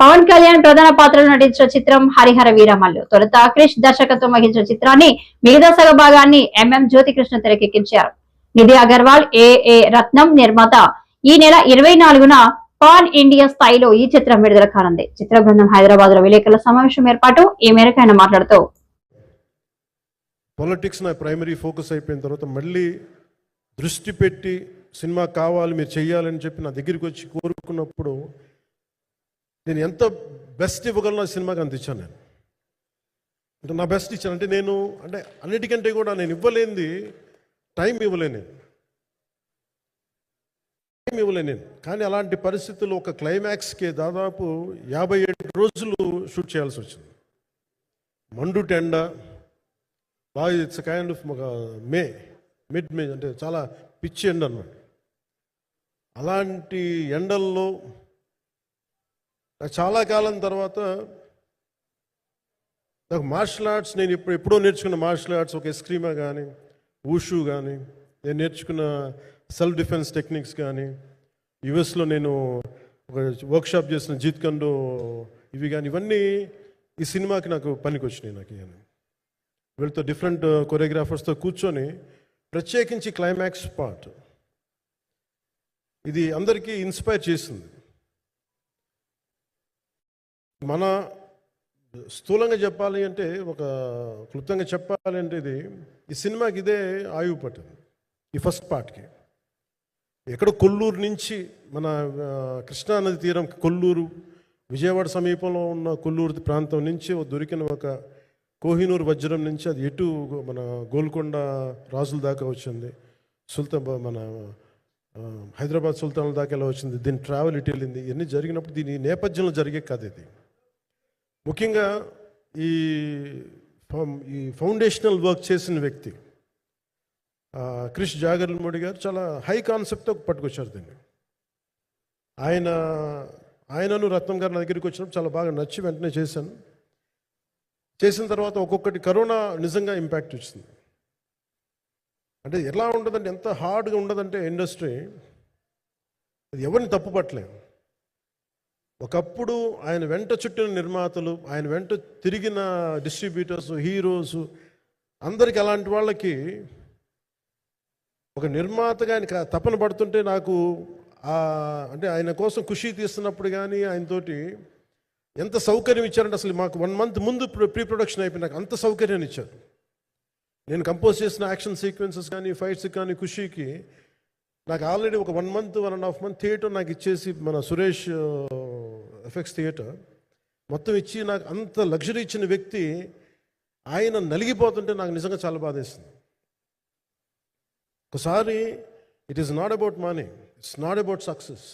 పవన్ కళ్యాణ్ ప్రధాన పాత్రలో నటించిన చిత్రం హరిహర వీరమల్లు. తొలుత క్రిష్ దర్శకత్వం వహించిన చిత్రాన్ని మిగతా సగ భాగాన్ని ఎంఎం జ్యోతికృష్ణ తెరకెక్కించారు. నిధి అగర్వాల్ ఏఏ రత్నం నిర్మాత. ఈ నెల ఇరవై నాలుగున పాన్ ఇండియా స్థాయిలో ఈ చిత్రం విడుదల కానుంది. చిత్ర బృందం హైదరాబాద్లో విలేకరుల సమావేశం ఏర్పాటు. ఈ మేరకు ఆయన మాట్లాడుతూ. పొలిటిక్స్ నా ప్రైమరీ ఫోకస్ అయిపోయిన తర్వాత మళ్ళీ దృష్టి పెట్టి సినిమా కావాలి మీరు చెయ్యాలని చెప్పి నా దగ్గరికి వచ్చి కోరుకున్నప్పుడు నేను ఎంత బెస్ట్ ఇవ్వగలను ఆ సినిమాకి అంత ఇచ్చాను నేను. అంటే నా బెస్ట్ ఇచ్చాను. అంటే నేను అంటే అన్నిటికంటే కూడా నేను ఇవ్వలేనిది టైం ఇవ్వలేను నేను. టైం ఇవ్వలేను నేను. కానీ అలాంటి పరిస్థితుల్లో ఒక క్లైమాక్స్కి దాదాపు యాభై ఏడు రోజులు షూట్ చేయాల్సి వచ్చింది. మండు టెండ బాగా ఇట్స్ కైండ్ ఆఫ్ ఒక మే మిడ్ మే అంటే చాలా పిచ్చి ఎండ అన్నమాట. అలాంటి ఎండల్లో నాకు చాలా కాలం తర్వాత నాకు మార్షల్ ఆర్ట్స్ నేను ఇప్పుడు ఎప్పుడో నేర్చుకున్న మార్షల్ ఆర్ట్స్ ఒక ఎస్క్రీమా కానీ ఊషు కానీ నేను నేర్చుకున్న సెల్ఫ్ డిఫెన్స్ టెక్నిక్స్ కానీ యుఎస్లో నేను ఒక వర్క్షాప్ చేసిన జీత్ కండో ఇవి కానీ ఇవన్నీ ఈ సినిమాకి నాకు పనికి వచ్చినాయి నాకు ఇవన్నీ వీళ్ళతో డిఫరెంట్ కొరియోగ్రాఫర్స్తో కూర్చొని ప్రత్యేకించి క్లైమాక్స్ పార్ట్. ఇది అందరికీ ఇన్స్పైర్ చేసింది. మన స్థూలంగా చెప్పాలి అంటే ఒక క్లుప్తంగా చెప్పాలి అంటే ఇది ఈ సినిమాకి ఇదే ఆయువు పట్టింది. ఈ ఫస్ట్ పార్ట్కి. ఎక్కడ కొల్లూరు నుంచి మన కృష్ణానది తీరం కొల్లూరు విజయవాడ సమీపంలో ఉన్న కొల్లూరు ప్రాంతం నుంచి దొరికిన ఒక కోహినూరు వజ్రం నుంచి అది ఎటు మన గోల్కొండ రాజుల దాకా వచ్చింది. సుల్తాన్ మన హైదరాబాద్ సుల్తాన్ల దాకా ఎలా వచ్చింది దీని ట్రావెల్ ఇటు వెళ్ళింది ఇవన్నీ జరిగినప్పుడు దీని నేపథ్యంలో జరిగే కథ ఇది. ముఖ్యంగా ఈ ఈ ఫౌండేషనల్ వర్క్ చేసిన వ్యక్తి క్రిష్ జాగర్ల మోడీ గారు చాలా హై కాన్సెప్ట్తో పట్టుకొచ్చారు దీన్ని. ఆయన ఆయనను రత్నం గారు నా దగ్గరికి వచ్చినప్పుడు చాలా బాగా నచ్చి వెంటనే చేశాను. చేసిన తర్వాత ఒక్కొక్కటి కరోనా నిజంగా ఇంపాక్ట్ వచ్చింది అంటే ఎలా ఉండదంటే ఎంత హార్డ్గా ఉండదంటే ఇండస్ట్రీ అది ఎవరిని తప్పు పట్టలేదు ఒకప్పుడు ఆయన వెంట చుట్టిన నిర్మాతలు ఆయన వెంట తిరిగిన డిస్ట్రిబ్యూటర్స్ హీరోస్ అందరికి అలాంటి వాళ్ళకి ఒక నిర్మాతగా ఆయన తపన పడుతుంటే నాకు అంటే ఆయన కోసం ఖుషి తీస్తున్నప్పుడు కానీ ఆయనతోటి ఎంత సౌకర్యం ఇచ్చారంటే అసలు మాకు వన్ మంత్ ముందు ప్రీ ప్రొడక్షన్ అయిపోయి నాకు అంత సౌకర్యాన్ని ఇచ్చారు. నేను కంపోజ్ చేసిన యాక్షన్ సీక్వెన్సెస్ కానీ ఫైట్స్ కానీ ఖుషీకి నాకు ఆల్రెడీ ఒక one month one and half month theatre నాకు ఇచ్చేసి మన సురేష్ ఎఫెక్స్ థియేటర్ మొత్తం ఇచ్చి నాకు అంత లగ్జరీ ఇచ్చిన వ్యక్తి ఆయన నలిగిపోతుంటే నాకు నిజంగా చాలా బాధేస్తుంది ఒకసారి it is not about money it's not about success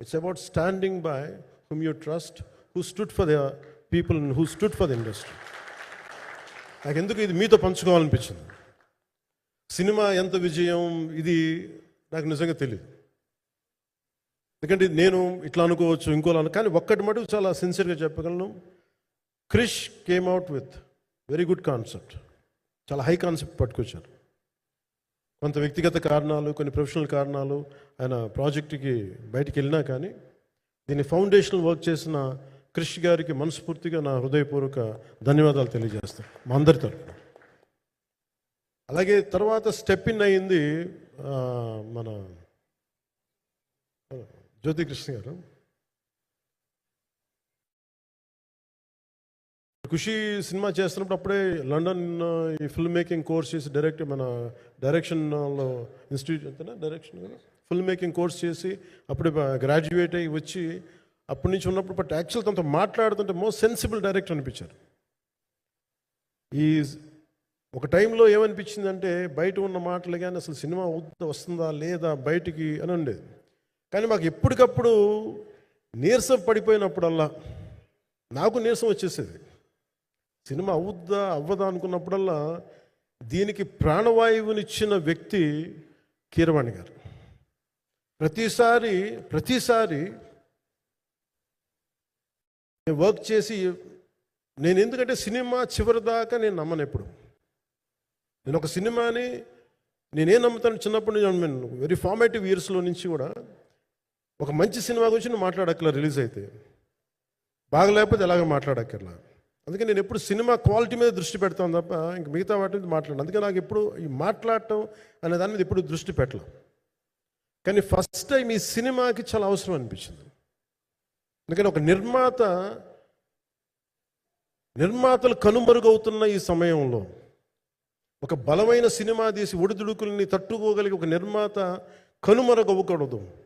it's about standing by whom you trust who stood for the people who stood for the industry నాకు ఎందుకు ఇది మీతో పంచుకోవాలనిపించింది? సినిమా ఎంత విజయం ఇది నాకు నిజంగా తెలియదు ఎందుకంటే నేను ఇట్లా అనుకోవచ్చు ఇంకోలా అను కానీ ఒక్కటి మటుకు చాలా సిన్సియర్గా చెప్పగలను. Krish came out with very good concept చాలా హై కాన్సెప్ట్ పట్టుకొచ్చారు. కొంత వ్యక్తిగత కారణాలు కొన్ని ప్రొఫెషనల్ కారణాలు ఆయన ప్రాజెక్టుకి బయటికి వెళ్ళినా కానీ దీన్ని ఫౌండేషనల్ వర్క్ చేసిన క్రిష్ గారికి మనస్ఫూర్తిగా నా హృదయపూర్వక ధన్యవాదాలు తెలియజేస్తాను మా అందరి తరఫున అలాగే తర్వాత స్టెప్ ఇన్ అయింది మన జ్యోతి కృష్ణ గారు. ఖుషి సినిమా చేస్తున్నప్పుడు అప్పుడే లండన్ ఈ ఫిల్మ్ మేకింగ్ కోర్స్ చేసి డైరెక్ట్ మన డైరెక్షన్లో ఇన్స్టిట్యూట్ అంతేనా డైరెక్షన్ ఫిల్మ్ మేకింగ్ కోర్స్ చేసి అప్పుడే గ్రాడ్యుయేట్ అయ్యి వచ్చి అప్పటి నుంచి ఉన్నప్పుడు బట్ యాక్చువల్ తనతో మాట్లాడుతుంటే మోస్ట్ సెన్సిబుల్ డైరెక్టర్ అనిపించారు. ఈ ఒక టైంలో ఏమనిపించిందంటే బయట ఉన్న మాటలు కానీ అసలు సినిమా వస్తుందా లేదా బయటికి అని ఉండేది. కానీ మాకు ఎప్పటికప్పుడు నీరసం పడిపోయినప్పుడల్లా నాకు నీరసం వచ్చేసేది. సినిమా అవుద్దా అవ్వదా అనుకున్నప్పుడల్లా దీనికి ప్రాణవాయువునిచ్చిన వ్యక్తి కీరవాణి గారు. ప్రతిసారి ప్రతిసారి నేను వర్క్ చేసి నేను ఎందుకంటే సినిమా చివరి దాకా నేను నమ్మను ఎప్పుడు. నేను ఒక సినిమాని నేనేం నమ్ముతాను చిన్నప్పటి నుంచి వెరీ ఫార్మేటివ్ ఇయర్స్లో నుంచి కూడా ఒక మంచి సినిమా గురించి నువ్వు మాట్లాడక్కర్లా రిలీజ్ అయితే. బాగలేకపోతే ఎలాగ మాట్లాడక్కర్లా. అందుకే నేను ఎప్పుడు సినిమా క్వాలిటీ మీద దృష్టి పెడతాను తప్ప ఇంక మిగతా వాటి మీద మాట్లాడను. అందుకే నాకు ఎప్పుడు ఈ మాట్లాడటం అనే దాని మీద ఎప్పుడు దృష్టి పెట్టలేదు కానీ ఫస్ట్ టైం ఈ సినిమాకి చాలా అవసరం అనిపించింది. అందుకని ఒక నిర్మాత నిర్మాతలు కనుమరుగవుతున్న ఈ సమయంలో ఒక బలమైన సినిమా తీసి ఒడిదుడుకుల్ని తట్టుకోగలిగే ఒక నిర్మాత కనుమరుగవ్వకూడదు.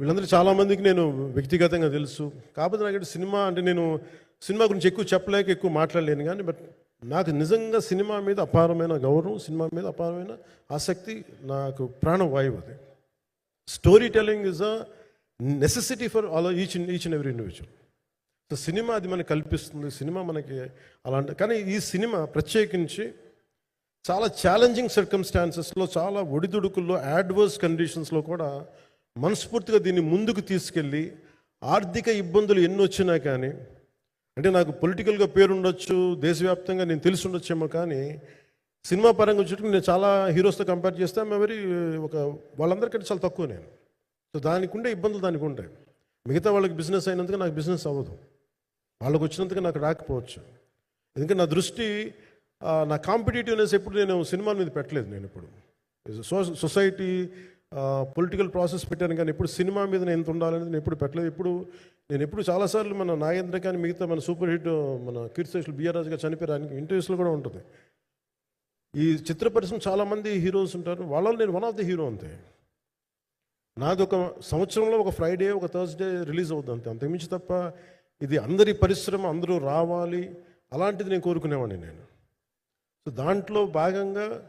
వీళ్ళందరూ చాలామందికి నేను వ్యక్తిగతంగా తెలుసు. కాకపోతే నాకు సినిమా అంటే నేను సినిమా గురించి ఎక్కువ చెప్పలేక ఎక్కువ మాట్లాడలేను కానీ బట్ నాకు నిజంగా సినిమా మీద అపారమైన గౌరవం సినిమా మీద అపారమైన ఆసక్తి నాకు ప్రాణవాయువు అది. Story telling is a necessity for all each each and every individual so cinema అది మనకి కల్పిస్తుంది సినిమా మనకి అలాంటి కానీ ఈ సినిమా ప్రత్యేకించి చాలా ఛాలెంజింగ్ సర్కమ్స్టాన్సెస్లో చాలా ఒడిదుడుకుల్లో యాడ్వర్స్ కండిషన్స్లో కూడా మనస్ఫూర్తిగా దీన్ని ముందుకు తీసుకెళ్ళి ఆర్థిక ఇబ్బందులు ఎన్ని వచ్చినా కానీ అంటే నాకు పొలిటికల్గా పేరుండొచ్చు దేశవ్యాప్తంగా నేను తెలిసి ఉండొచ్చేమో కానీ సినిమా పరంగా వచ్చేటప్పుడు నేను చాలా హీరోస్తో కంపేర్ చేస్తే వెరీ ఒక వాళ్ళందరికంటే చాలా తక్కువ నేను. సో దానికి ఉండే ఇబ్బందులు దానికి ఉంటాయి. మిగతా వాళ్ళకి బిజినెస్ అయినందుకు నాకు బిజినెస్ అవ్వదు. వాళ్ళకి వచ్చినందుకు నాకు రాకపోవచ్చు. ఎందుకంటే నా దృష్టి నా కాంపిటేటివ్నెస్ ఎప్పుడు నేను సినిమాల మీద పెట్టలేదు నేను ఇప్పుడు. సో సొసైటీ పొలిటికల్ ప్రాసెస్ పెట్టాను కానీ ఎప్పుడు సినిమా మీద నేను ఎంత ఉండాలనేది నేను ఎప్పుడు పెట్టలేదు. ఇప్పుడు నేను ఎప్పుడు చాలాసార్లు మన నాగేంద్ర కానీ మిగతా మన సూపర్ హిట్ మన కీర్తిశేషులు బిఆర్ రాజు గారు చనిపోయారు. ఇంటర్వ్యూస్లో కూడా ఉంటుంది. ఈ చిత్ర పరిశ్రమ చాలామంది హీరోస్ ఉంటారు. వాళ్ళలో నేను వన్ ఆఫ్ ది హీరో అంతే. నాది ఒక సంవత్సరంలో ఒక ఫ్రైడే ఒక థర్స్డే రిలీజ్ అవుతుంది అంతే. అంతకుమించి తప్ప ఇది అందరి పరిశ్రమ అందరూ రావాలి. అలాంటిది నేను కోరుకునేవాడిని నేను. సో దాంట్లో భాగంగా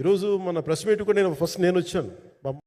ఈరోజు మన ప్రెస్ మీట్ కూడా నేను ఫస్ట్ నేను వచ్చాను.